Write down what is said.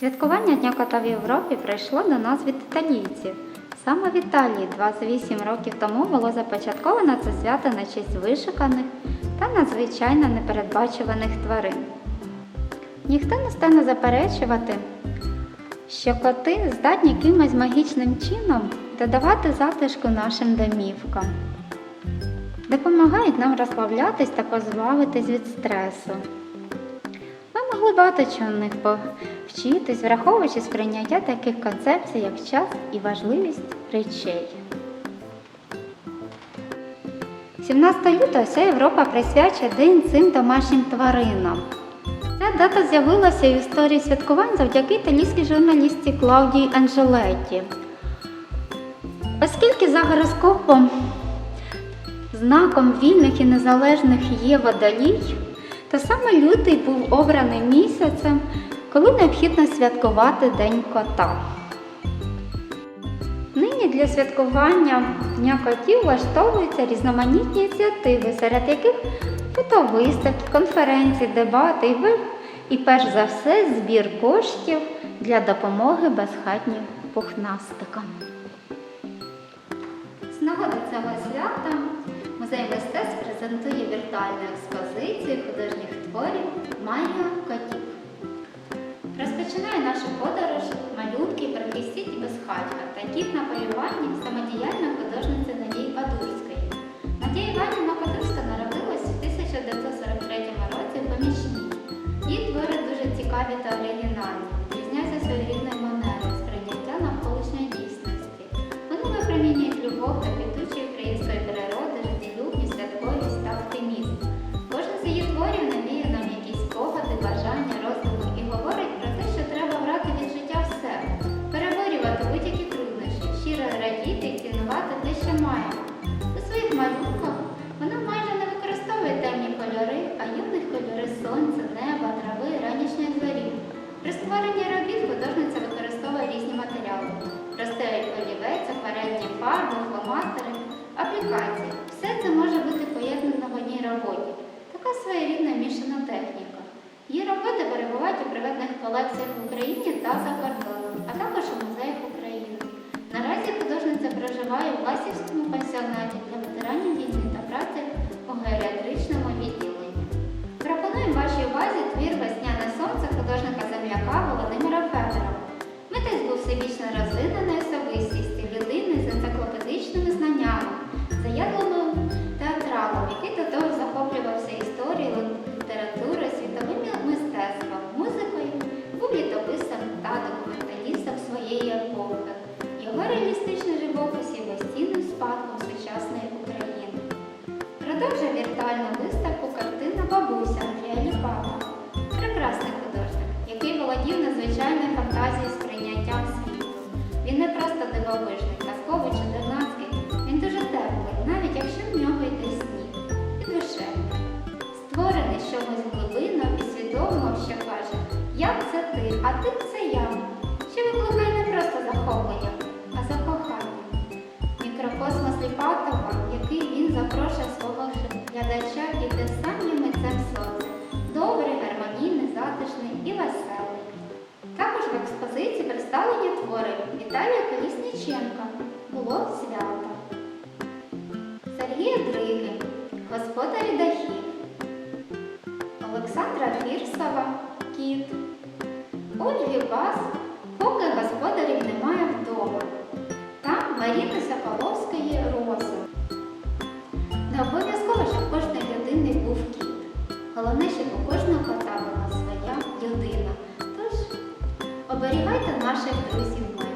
Святкування Дня кота в Європі прийшло до нас від італійців. Саме в Італії 28 років тому було започатковано це свято на честь вишуканих та надзвичайно непередбачуваних тварин. Ніхто не стане заперечувати, що коти здатні якимось магічним чином додавати затишку нашим домівкам, допомагають нам розслаблятись та позбавитись від стресу. Могли багато чого них повчитись, враховуючи сприйняття таких концепцій, як час і важливість речей. 17 лютого вся Європа присвячує День цим домашнім тваринам. Ця дата з'явилася в історії святкувань завдяки італійській журналістці Клаудії Анджелетті. Оскільки за гороскопом знаком вільних і незалежних є водолій, то саме лютий був обраний місяцем, коли необхідно святкувати День кота. Нині для святкування Дня котів влаштовуються різноманітні ініціативи, серед яких фотовиставки, конференції, дебати і, ви- і перш за все збір коштів для допомоги безхатнім пухнастикам. З нагоди цього свята музей мистецтв презентує віртуальну експозицію художніх творів Майя котів. Розпочинає нашу подорож малюнки про кістіть і безхатька та кіт на полюванні самодіяльної художниці Надії Падурської. Надія Іванівна Падурська народилась у 1943 році в Помічні. Її твори дуже цікаві та оригінальні, різняться своєрідною манерою сприйняття навколишньої дійсності. Вони випромінюють любов та квітучі радіти цінувати те, що. У своїх малюнках вона майже не використовує темні кольори, а юних кольори сонця, неба, трави, ранішньої зорі. При створенні робіт художниця використовує різні матеріали: простий олівець, акварельні фарби, фломастери, аплікації. Все це може бути поєднано в одній роботі. Така своєрідна мішана техніка. Її роботи перебувають у приватних колекціях в Україні та за Пансіонаті для ветеранів війни та праці у геріатричному відділенні. Пропонуємо вашій увазі твір Весняне сонце художника земляка Володимира Федорова. Митець був всебічно розвинений особистістю людини з енциклопедичними знаннями, заядлим театралом, який до того захоплювався історією, літературою, світовим мистецтвом, музикою, був літописом та документалістом своєї епохи. Його реалістичний живопис є безцінним спадком володів надзвичайною фантазією сприйняттям світу. Він не просто дивовижний, казковий чи дернацький, він дуже теплий, навіть якщо в нього йде сніг. І душевний. Створений з чогось глибинно і свідомо, що каже Я це ти, а ти це я. Що викликає не просто захоплення, а закохання. Мікрокосмос Ліпатова, який він запрошує свого глядача представлені твори Віталія Колісніченка Було свято. Сергія Дриги Господарі дахів Олександра Фірсова Кіт Ольги Бас Поки господарів немає вдома та Маріни Соколовської Рози. Не обов'язково, щоб кожної людини був кіт. Головне, щоб у кожного оберігайте наших друзів